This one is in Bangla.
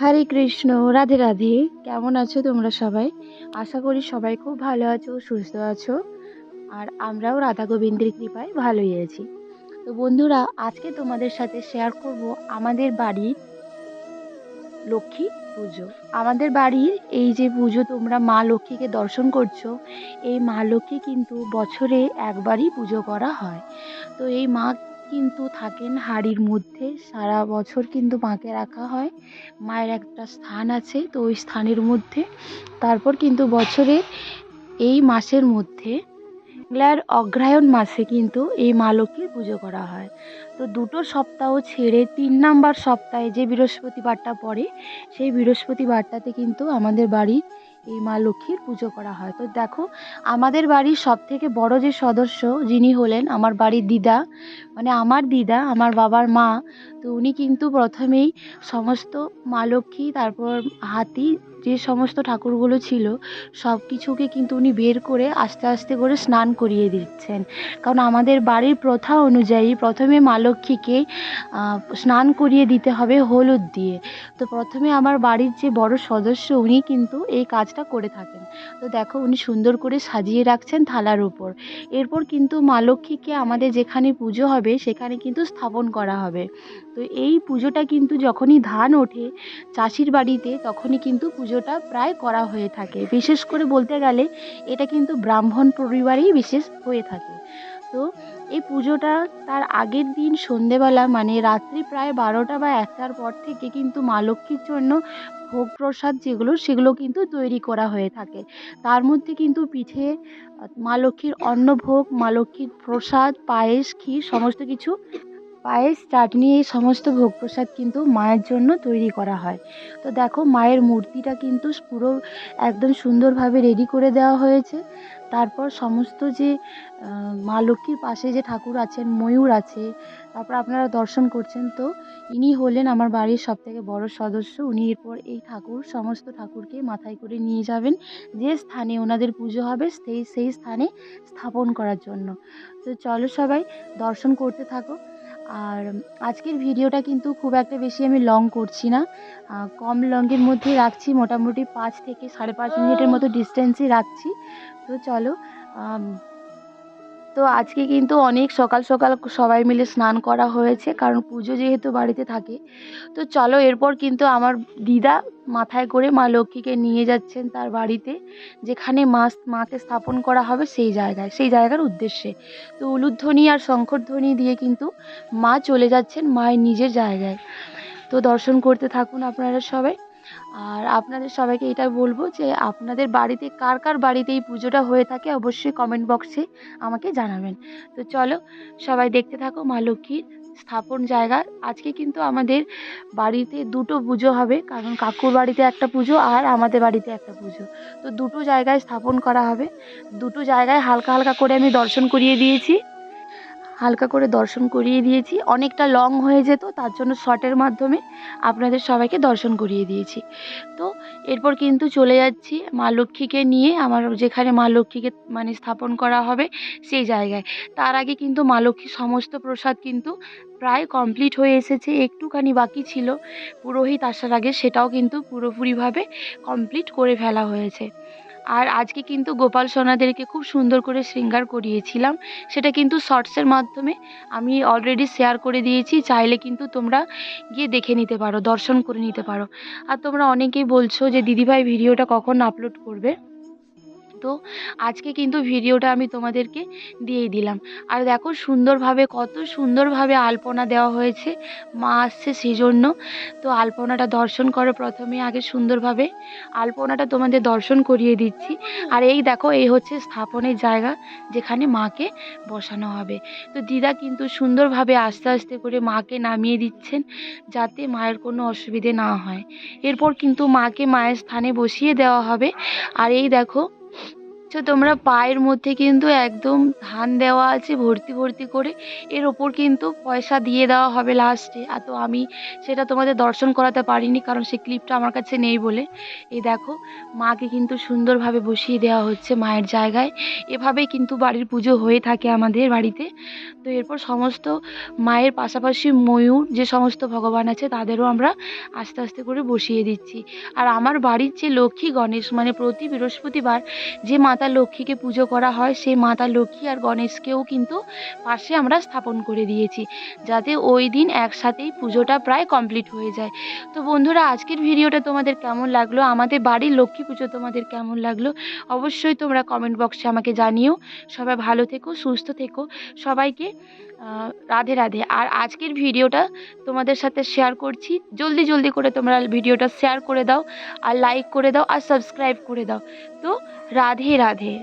হরে কৃষ্ণ, রাধে রাধে। কেমন আছো তোমরা সবাই? আশা করি সবাই খুব ভালো আছো, সুস্থ আছো। আর আমরাও রাধা গোবিন্দের কৃপায় ভালোই আছি। তো বন্ধুরা, আজকে তোমাদের সাথে শেয়ার করব আমাদের বাড়ির লক্ষ্মী পুজো। আমাদের বাড়ির এই যে পুজো তোমরা মা লক্ষ্মীকে দর্শন করছ, এই মা লক্ষ্মী কিন্তু বছরে একবারই পুজো করা হয়। তো এই মা কিন্তু থাকেন হাড়ির মধ্যে। সারা বছর কিন্তু মাকে রাখা হয়। মায়ের একটা স্থান আছে তো ওই স্থানের মধ্যে। তারপর কিন্তু বছরে এই মাসের মধ্যে বাংলার অগ্রহায়ণ মাসে কিন্তু এই মা লক্ষ্মীর পুজো করা হয়। তো দুটো সপ্তাহ ছেড়ে তিন নাম্বার সপ্তাহে যে বৃহস্পতিবারটা পড়ে, সেই বৃহস্পতিবারটাতে কিন্তু আমাদের বাড়ির এই মা লক্ষ্মীর পুজো করা হয়। তো দেখো, আমাদের বাড়ির সব থেকে বড় যে সদস্য যিনি হলেন, আমার বাড়ির দিদা মানে আমার দিদা, আমার বাবার মা তো উনি কিন্তু প্রথমেই সমস্ত মা লক্ষ্মী, তারপর হাতি, যে সমস্ত ঠাকুরগুলো ছিল সব কিছুকে কিন্তু উনি বের করে আস্তে আস্তে করে স্নান করিয়ে দিচ্ছেন। কারণ আমাদের বাড়ির প্রথা অনুযায়ী প্রথমে মা লক্ষ্মীকে স্নান করিয়ে দিতে হবে হলুদ দিয়ে। তো প্রথমে আমার বাড়ির যে বড় সদস্য, উনি কিন্তু এই কাজটা করে থাকেন। তো দেখো উনি সুন্দর করে সাজিয়ে রাখছেন থালার উপর। এরপর কিন্তু মা লক্ষ্মীকে আমাদের যেখানে পুজো হবে, সেখানে কিন্তু স্থাপন করা হবে। তো এই পুজোটা কিন্তু যখনই ধান ওঠে, চাষির বাড়িতে তখনই কিন্তু পুজোটা প্রায় করা হয়ে থাকে। বিশেষ করে বলতে গেলে এটা কিন্তু ব্রাহ্মণ পরিবারেই বিশেষ হয়ে থাকে। তো এই পুজোটা তার আগের দিন সন্ধেবেলা মানে রাত্রি প্রায় বারোটা বা একটার পর থেকে কিন্তু মা লক্ষ্মীর জন্য ভোগ প্রসাদ যেগুলো, সেগুলো কিন্তু তৈরি করা হয়ে থাকে। তার মধ্যে কিন্তু পিঠে, মা লক্ষ্মীর অন্নভোগ, মা লক্ষ্মীর প্রসাদ, পায়েস, ক্ষীর, সমস্ত কিছু পায়েস চাটনি এই সমস্ত ভোগ প্রসাদ কিন্তু মায়ের জন্য তৈরি করা হয়। তো দেখো মায়ের মূর্তিটা কিন্তু পুরো একদম সুন্দরভাবে রেডি করে দেওয়া হয়েছে। তারপর সমস্ত যে মা লক্ষ্মীর পাশে যে ঠাকুর আছেন, ময়ূর আছে, তারপর আপনারা দর্শন করছেন, তো ইনি হলেন আমার বাড়ির সব থেকে বড় সদস্য। উনি এরপর এই ঠাকুর, সমস্ত ঠাকুরকে মাথায় করে নিয়ে যাবেন। যে স্থানে ওনাদের পুজো হবে, সেই সেই স্থানে স্থাপন করার জন্য। তো চলো সবাই দর্শন করতে থাকো। আর আজকের ভিডিওটা কিন্তু খুব একটা বেশি আমি লং করছি না। কম লংয়ের মধ্যে রাখছি, মোটামুটি পাঁচ থেকে সাড়ে পাঁচ মিনিটের মতো ডিস্টেন্সই রাখছি। তো চলো তো আজকে কিন্তু অনেক সকাল সকাল সবাই মিলে স্নান করা হয়েছে, কারণ পুজো যেহেতু বাড়িতে থাকে। তো চলো এরপর কিন্তু আমার দিদা মাথায় করে মা লক্ষ্মীকে নিয়ে যাচ্ছেন তার বাড়িতে, যেখানে মা মাকে স্থাপন করা হবে সেই জায়গায়, সেই জায়গার উদ্দেশ্যে। তো উলুধ্বনি আর শঙ্করধ্বনি দিয়ে কিন্তু মা চলে যাচ্ছেন মায়ের নিজের জায়গায়। তো দর্শন করতে থাকুন আপনারা সবাই। আর আপনাদের সবাইকে এটা বলব যে আপনাদের বাড়িতে কার কার বাড়িতে এই পুজোটা হয়ে থাকে অবশ্যই কমেন্ট বক্সে আমাকে জানাবেন। তো চলো সবাই দেখতে থাকো মা লক্ষ্মীর স্থাপন জায়গা। আজকে কিন্তু আমাদের বাড়িতে দুটো পুজো হবে, কারণ কাকুর বাড়িতে একটা পুজো আর আমাদের বাড়িতে একটা পুজো। তো দুটো জায়গায় স্থাপন করা হবে। দুটো জায়গায় হালকা হালকা করে আমি দর্শন করিয়ে দিয়েছি। হালকা করে দর্শন করিয়ে দিয়েছি। অনেকটা লং হয়ে যেত, তার জন্য শর্টের মাধ্যমে আপনাদের সবাইকে দর্শন করিয়ে দিয়েছি। তো এরপর কিন্তু চলে যাচ্ছি মা লক্ষ্মীকে নিয়ে, আমার যেখানে মা লক্ষ্মীকে মানে স্থাপন করা হবে সেই জায়গায়। তার আগে কিন্তু মা লক্ষ্মীর সমস্ত প্রসাদ কিন্তু প্রায় কমপ্লিট হয়ে এসেছে, একটুখানি বাকি ছিল। পুরোহিত আসার আগে সেটাও কিন্তু পুরোপুরিভাবে কমপ্লিট করে ফেলা হয়েছে। আর আজকে কিন্তু গোপাল সোনাদেরকে খুব সুন্দর করে শৃঙ্গার করিয়েছিলাম। সেটা কিন্তু শর্টসের মাধ্যমে আমি অলরেডি শেয়ার করে দিয়েছি। চাইলে কিন্তু তোমরা গিয়ে দেখে নিতে পারো, দর্শন করে নিতে পারো। আর তোমরা অনেকেই বলছো যে, দিদিভাই ভিডিওটা কখন আপলোড করবে? তো আজকে কিন্তু ভিডিওটা আমি তোমাদেরকে দিয়েই দিলাম। আর দেখো সুন্দরভাবে, কত সুন্দরভাবে আলপনা দেওয়া হয়েছে, মা আসছে সেই জন্য তো আলপনাটা দর্শন করো প্রথমে, আগে সুন্দরভাবে আলপনাটা তোমাদের দর্শন করিয়ে দিচ্ছি। আর এই দেখো, এই হচ্ছে স্থাপনের জায়গা যেখানে মাকে বসানো হবে। তো দিদা কিন্তু সুন্দরভাবে আস্তে আস্তে করে মাকে নামিয়ে দিচ্ছেন যাতে মায়ের কোনো অসুবিধে না হয়। এরপর কিন্তু মাকে মায়ের স্থানে বসিয়ে দেওয়া হবে। আর এই দেখো তো তোমরা পায়ের মধ্যে কিন্তু একদম ধান দেওয়া আছে ভর্তি ভর্তি করে। এর ওপর কিন্তু পয়সা দিয়ে দেওয়া হবে লাস্টে আর তো আমি সেটা তোমাদের দর্শন করাতে পারিনি, কারণ সেই ক্লিপটা আমার কাছে নেই বলে। এই দেখো, মাকে কিন্তু সুন্দরভাবে বসিয়ে দেওয়া হচ্ছে মায়ের জায়গায়। এভাবেই কিন্তু বাড়ির পুজো হয়ে থাকে আমাদের বাড়িতে। তো এরপর সমস্ত মায়ের পাশাপাশি ময়ূর, যে সমস্ত ভগবান আছে, তাদেরও আমরা আস্তে আস্তে করে বসিয়ে দিচ্ছি। আর আমার বাড়ির যে লক্ষ্মী গণেশ মানে প্রতি বৃহস্পতিবার যে মাতা লক্ষ্মীকে পুজো করা হয়, সেই মাতা লক্ষ্মী আর গণেশকেও কিন্তু পাশে আমরা স্থাপন করে দিয়েছি, যাতে ওই দিন একসাথেই পুজোটা প্রায় কমপ্লিট হয়ে যায়। তো বন্ধুরা, আজকের ভিডিওটা তোমাদের কেমন লাগল? আমাদের বাড়ির লক্ষ্মী পুজো তোমাদের কেমন লাগল? অবশ্যই তোমরা কমেন্ট বক্সে আমাকে জানিও। সবাই ভালো থেকো, সুস্থ থেকো। সবাইকে রাধে রাধে। আর আজকের ভিডিওটা তোমাদের সাথে শেয়ার করছি। জলদি জলদি করে তোমরা ভিডিওটা শেয়ার করে দাও, আর লাইক করে দাও, আর সাবস্ক্রাইব করে দাও। তো রাধে রাধে।